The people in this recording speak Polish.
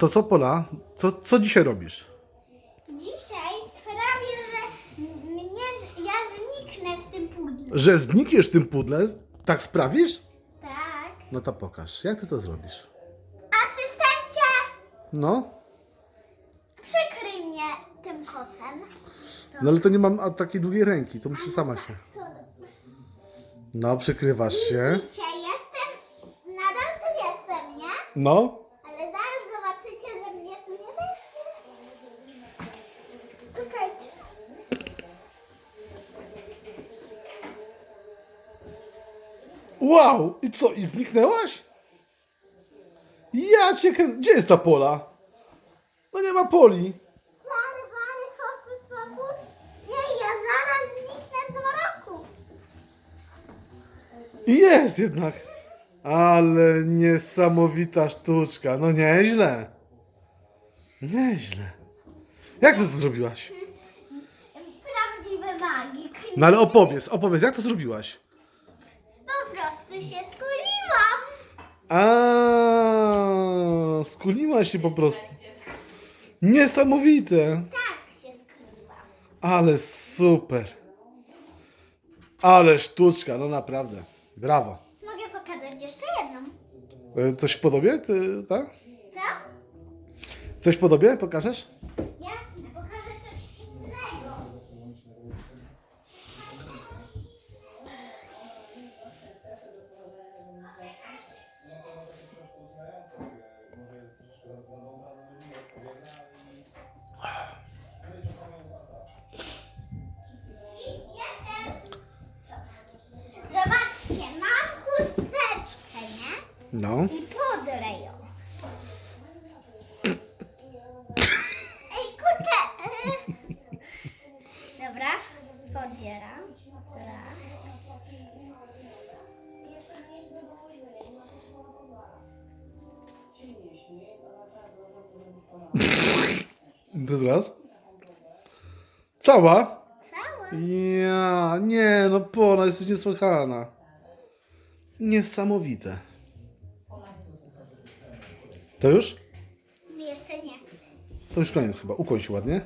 To co, Pola? Co, co dzisiaj robisz? Dzisiaj sprawię, że mnie, ja zniknę w tym pudle. Że znikniesz w tym pudle? Tak sprawisz? Tak. No to pokaż. Jak ty to zrobisz? Asystencie, No? przykryj mnie tym kocem. No ale to nie mam a, takiej długiej ręki, to muszę sama się. No, przykrywasz się. Widzicie, jestem, nadal tu jestem, nie? No. Ale zaraz zobaczycie, że mnie tu nie będzie. Czekajcie. Wow! I co? I zniknęłaś? Ja cię krę... Gdzie jest ta Pola? No nie ma Poli. Wary, wary, hokus pokus. Nie, ja zaraz zniknę z mroku. Jest jednak. Ale niesamowita sztuczka. No nieźle. Nieźle. Jak ty to zrobiłaś? Prawdziwy magik. No ale opowiedz, opowiedz, jak to zrobiłaś? Prostu się skuliłam. A, skuliłaś się po prostu. Niesamowite. Tak się skuliłam. Ale super. Ale sztuczka, no naprawdę. Brawo. Mogę pokazać jeszcze jedną. E, Coś w podobie? Ty, tak? Co? Coś w podobie? Pokażesz? No. I podrę ją. Ej, kurczę. Dobra, podzieram. Tak. To teraz? Cała? Cała. Ja, nie, no Pola, jesteś niesłychana. Niesamowite. To już? Jeszcze nie. To już koniec chyba. Ukoń się ładnie.